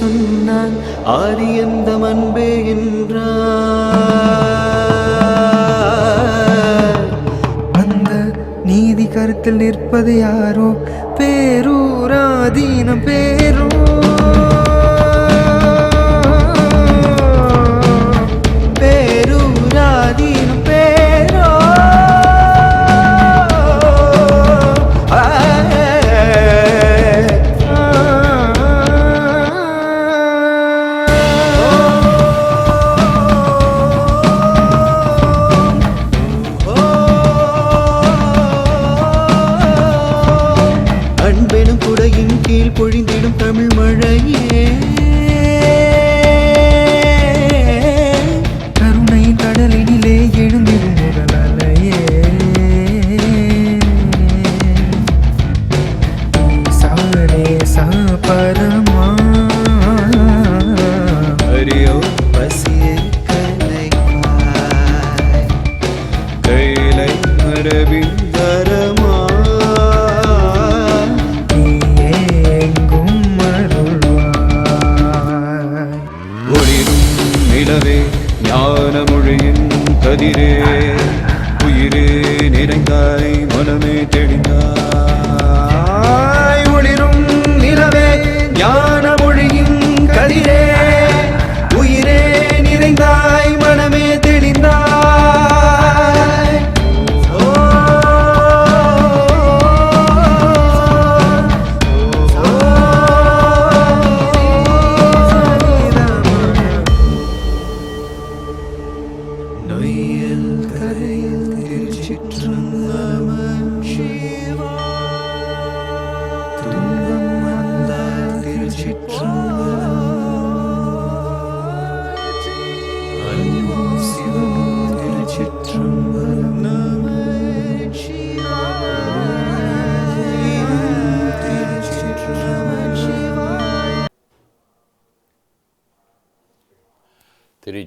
சொன்னான் ஆரியந்த எந்த அன்பே என்றான் அந்த நீதி கருத்தில் நிற்பது யாரோ? பேரூராதீனம் பேரும் கதிரே உயிரே நிறைந்தாய் மனமே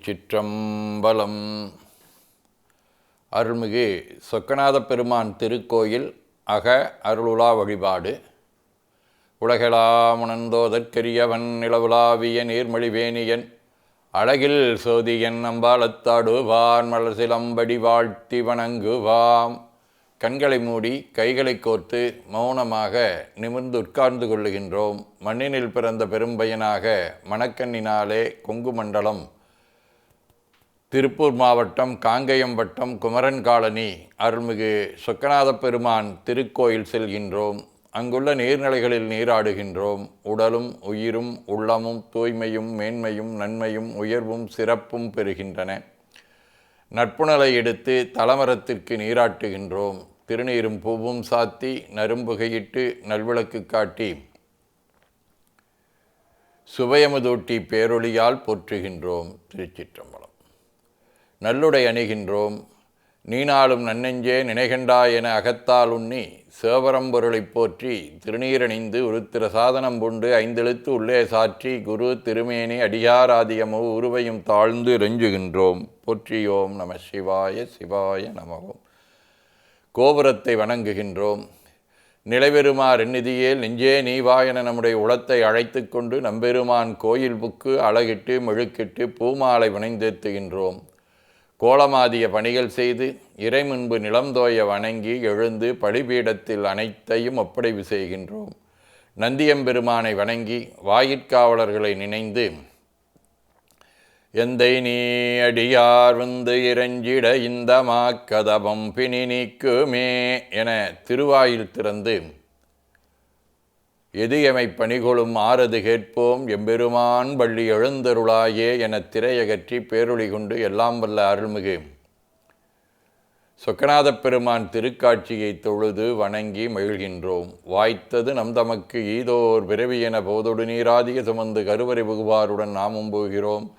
திருச்சிற்றம்பலம். அருள்மிகு சொக்கநாத பெருமான் திருக்கோயில் அக அருளுலா வழிபாடு. உலகளாமுணந்தோதற்கரியவன் நிலவுலாவிய நீர்மொழிவேணியன். அழகில் சோதியன் அம்பாலத்தாடுவான் மலர் சிலம்படி வாழ்த்தி வணங்குவாம். கண்களை மூடி கைகளை கோர்த்து மௌனமாக நிமிர்ந்து உட்கார்ந்து கொள்ளுகின்றோம். மண்ணினில் பிறந்த பெரும்பயனாக மணக்கண்ணினாலே கொங்கு மண்டலம் திருப்பூர் மாவட்டம் காங்கயம் வட்டம் குமரன் காலனி அருள்மிகு சொக்கநாத பெருமான் திருக்கோயில் செல்கின்றோம். அங்குள்ள நீர்நிலைகளில் நீராடுகின்றோம். உடலும் உயிரும் உள்ளமும் தூய்மையும் மேன்மையும் நன்மையும் உயர்வும் சிறப்பும் பெறுகின்றன. நட்புணலை எடுத்து தலமரத்திற்கு நீராட்டுகின்றோம். திருநீரும் பூவும் சாத்தி நரும்புகையிட்டு நல்விளக்கு காட்டி சுவையமுதூட்டி பேரொழியால் போற்றுகின்றோம். திருச்சிற்றம்பலம். நல்லுடை அணிகின்றோம். நீனாலும் நன்னெஞ்சே நினைகண்டாய் என அகத்தால் உண்ணி சேவரம்பொருளைப் போற்றி திருநீரணிந்து உருத்திர சாதனம் பூண்டு ஐந்தெழுத்து உள்ளே சாற்றி குரு திருமேனி அடியாராதியமோ உருவையும் தாழ்ந்து ரெஞ்சுகின்றோம். போற்றியோம் நம சிவாய சிவாய நமவோம் கோபுரத்தை வணங்குகின்றோம். நிலைபெருமார் எண்ணிதியேல் நெஞ்சே நீவா என நம்முடைய உளத்தை அழைத்து கொண்டு நம்பெருமான் கோயில் புக்கு அழகிட்டு மெழுக்கிட்டு பூமாலை வினைந்தேத்துகின்றோம். கோலமாதிய பணிகள் செய்து இறை முன்பு நிலந்தோய வணங்கி எழுந்து பலிபீடத்தில் அனைத்தையும் ஒப்படைவு செய்கின்றோம். நந்தியம்பெருமானை வணங்கி வாயிற்காவலர்களை நினைந்து எந்தை நீ அடியார் வந்து இறைஞ்சிட இந்த மாக்கதபம் பிணி நீக்குமே என திருவாயில் திறந்து எதியமை பணிகொளும் ஆறது கேட்போம். எம்பெருமான் பள்ளி எழுந்தருளாயே என திரையகற்றி பேரொளி கொண்டு எல்லாம் வல்ல அருள்மிகு. சொக்கநாதப் பெருமான் திருக்காட்சியை தொழுது வணங்கி மகிழ்கின்றோம். வாய்த்தது நம் தமக்கு ஈதோர் பிறவி என போதொடு நீராதிய சுமந்து கருவறை புகுவாருடன் நாமும் போகிறோம்.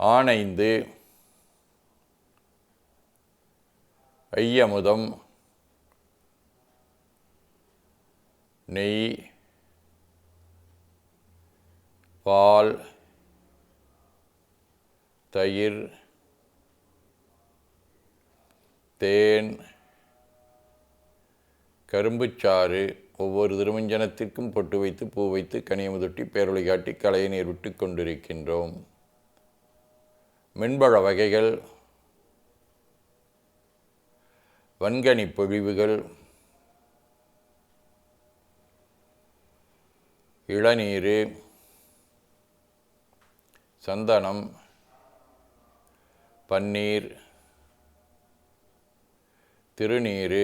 ஆனைந்து ஐயமுதம் நெய் பால் தயிர் தேன் கரும்புச்சாறு ஒவ்வொரு திருமஞ்சனத்திற்கும் பொட்டு வைத்து பூ வைத்து கனியமுதொட்டி பேரொழிகாட்டி காட்டி நீர் விட்டு கொண்டிருக்கின்றோம். மின்பழ வகைகள் வன்கனி பொழிவுகள் இளநீர் சந்தனம் பன்னீர் திருநீர்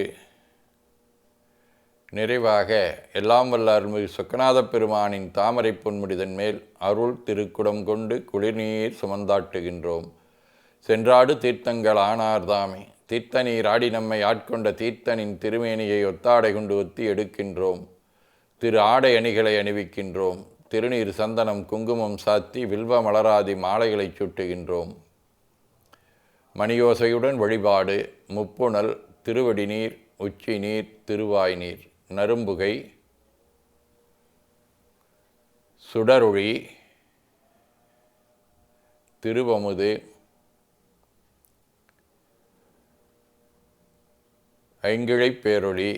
நிறைவாக எல்லாம் வல்ல அருள்மிகு சொக்கநாதப் பெருமானின் தாமரை பொன்முடிதன் மேல் அருள் திருக்குடம் கொண்டு குளிர்நீர் சுமந்தாட்டுகின்றோம். சென்றாடு தீர்த்தங்கள் ஆனார்தாமே. தீர்த்த நீர் ஆடி நம்மை ஆட்கொண்ட தீர்த்தனின் திருமேனியை ஒத்தாடை கொண்டு ஒத்தி எடுக்கின்றோம். திரு ஆடை அணிகளை அணிவிக்கின்றோம். திருநீர் சந்தனம் குங்குமம் சாத்தி வில்வ மலராதி மாலைகளை சுட்டுகின்றோம். மணியோசையுடன் வழிபாடு. முப்புணல் திருவடி நீர் உச்சி நீர் திருவாய் நீர் நரும்புகை சுடரொளி திருவமுது ஐங்கிழைப் பேரொழி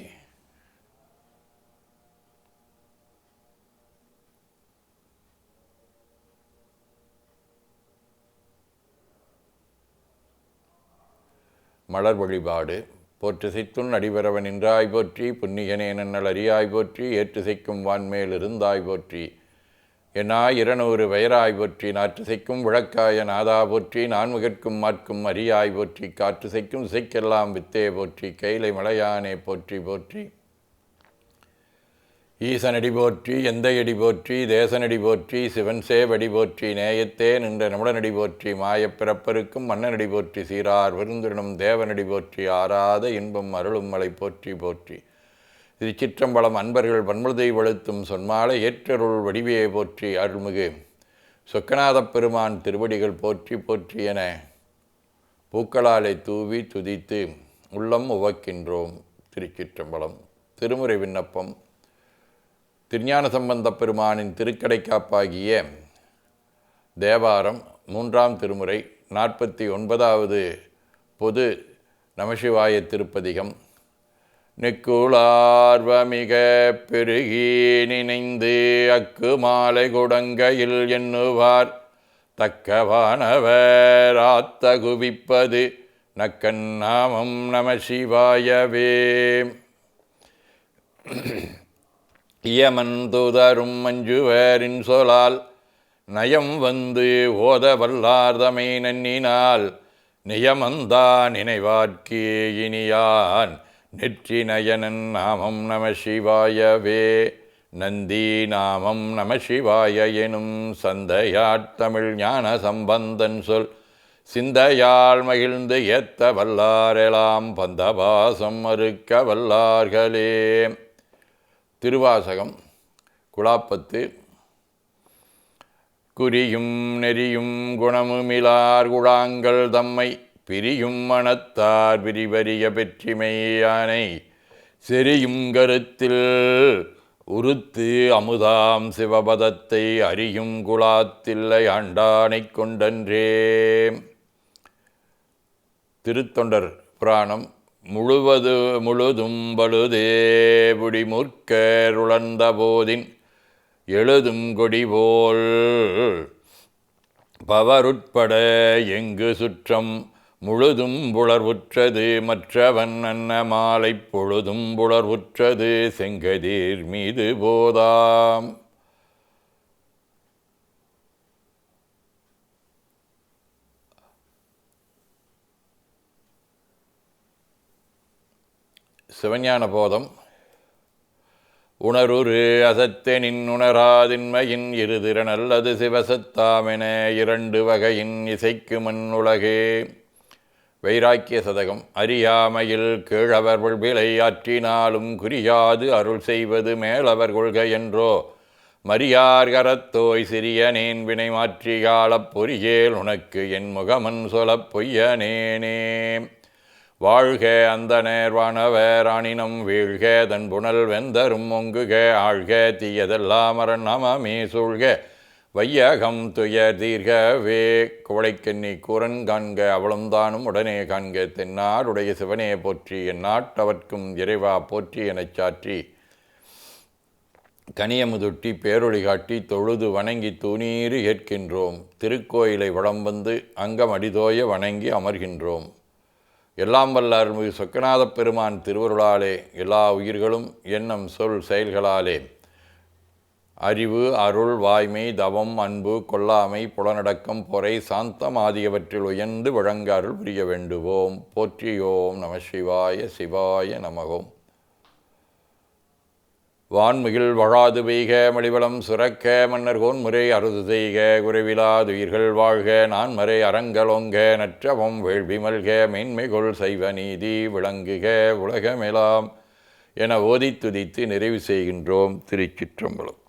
மலர் வழிபாடு போற்றுசைத்துன் அடிபரவன் நின்றாய் போற்றி புன்னியனே நன்னல் அறியாய் போற்றி ஏற்றுசைக்கும் வான்மேல் இருந்தாய் போற்றி. என்னா இருநூறு வயராய் போற்றி நாற்றுசைக்கும் விளக்காய நாதா போற்றி நான்முகற்கும் மாற்கும் அரியாய் போற்றி காற்றுசைக்கும் இசைக்கெல்லாம் வித்தே போற்றி கைலை மலையானே போற்றி போற்றி. ஈசனடி போற்றி எந்தையடி போற்றி தேசனடி போற்றி சிவன் சேவடி போற்றி நேயத்தே நின்ற நிமிடனடி போற்றி மாயப் பிறப்பருக்கும் மன்னனடி போற்றி சீரார் விருந்தினும் தேவனடி போற்றி ஆறாத இன்பம் அருளும் மலை போற்றி போற்றி. திருச்சிற்றம்பலம் அன்பர்கள் பன்முழுதை வழுத்தும் சொன்மாலை ஏற்றருள் வடிவையை போற்றி அருள்மிகு. சொக்கநாதப் பெருமான் திருவடிகள் போற்றி போற்றி என பூக்களாலை தூவி துதித்து உள்ளம் உவக்கின்றோம் திருச்சிற்றம்பலம். திருமுறை விண்ணப்பம் திருஞான சம்பந்தப் பெருமானின் திருக்கடைக்காப்பாகிய தேவாரம் மூன்றாம் திருமுறை நாற்பத்தி ஒன்பதாவது பொது நமசிவாய திருப்பதிகம். நெக்குளார்வமிக பெருகி நினைந்து அக்கு மாலை குடங்கையில் எண்ணுவார். தக்கவானவர் ஆத்த குவிப்பது நக்கன் நாமம் நம சிவாயவே இயமன் தூதரும் மஞ்சுவரின் சொலால் நயம் வந்து ஓத வல்லார்தமை நன்னினால் நியமந்தா நினைவார்க்கே இனியான் நெற்றி நயனன் நாமம் நம சிவாயவே. நந்தி நாமம் நம சிவாய எனும் சந்தையாட் தமிழ் ஞான சம்பந்தன் சொல் சிந்தையால் மகிழ்ந்து ஏத்த வல்லாரெலாம் பந்தபாசம் மறுக்க வல்லார்களே திருவாசகம் குழாப்பத்து. குறியும் நெறியும் குணமுமிலார் குழாங்கள் தம்மை பிரியும் மனத்தார் பிரிவரிய பெற்றிமையானை செரியும் கருத்தில் உறுத்து அமுதாம் சிவபதத்தை அறியும் குலாத்தில்லை ஆண்டானைக் கொண்டன்றே. திருத்தொண்டர் புராணம் முழுவது முழுதும் பழுதே புடிமுற்கருளந்த போதின் எழுதும் கொடி போல் பவருட்பட எங்கு சுற்றம் முழுதும் புலர்வுற்றது மற்றவன் அன்ன மாலை பொழுதும் புலர்வுற்றது செங்கதிர் மீது போதாம். சிவஞான போதம் உணருரு அசத்தெனின் உணராதின்மையின் இருதிறன் அல்லது சிவசத்தாமென இரண்டு வகையின் இசைக்கு மண் உலகே. வைராக்கிய சதகம் அறியாமையில் கீழவர்கள் விலை ஆற்றினாலும் குறியாது அருள் செய்வது மேலவர் கொள்கை என்றோ. மரியார் கரத்தோய் சிறியனேன் வினை மாற்றியாளப் பொறியேல் உனக்கு என் முகமன் சொலப் பொய்யனேனே. வாழ்க அந்த நேர்வானவர் ஆணினம் வீழ்க தன் புனல் வெந்தரும் ஒங்குக ஆழ்க தீயதெல்லாம் அரணமமே சூழ்க. வையகம் துயர் தீர்கவே குவளைக்கண்ணி கூரன் காண்க அவளும் தானும் உடனே காண்க தென்னாடுடைய சிவனே போற்றி என் நாட்டவர்க்கும் இறைவா போற்றி எனச் சாற்றி. கனியமுதுட்டி பேரொழி காட்டி தொழுது வணங்கி துணீறு ஏற்கின்றோம். திருக்கோயிலை வளம் வந்து அங்கம் அடிதோய வணங்கி அமர்கின்றோம். எல்லாம் வல்ல அருள்மிகு சொக்கநாத பெருமான் திருவருளாலே எல்லா உயிர்களும் எண்ணம் சொல் செயல்களாலே. அறிவு அருள் வாய்மை தவம் அன்பு கொல்லாமை புலனடக்கம் பொறை சாந்தம் ஆகியவற்றில் உயர்ந்து வழங்க அருள் புரிய வேண்டுவோம். போற்றியோம் நம சிவாய சிவாய நமகோம். வான்மிகில் வழாது பெய்க மடிவளம் சுரக்க மன்னர்கோன் முறை அறுது செய்க குறைவிலாதுயிர்கள் வாழ்க நான் மறை அறங்கலொங்க நற்றவம் வேள்வி மல்க மேன்மைகொள் சைவ நீதி விளங்குக உலகமெலாம் என ஓதி துதித்து நிறைவு செய்கின்றோம் திருச்சிற்றம்பலம்.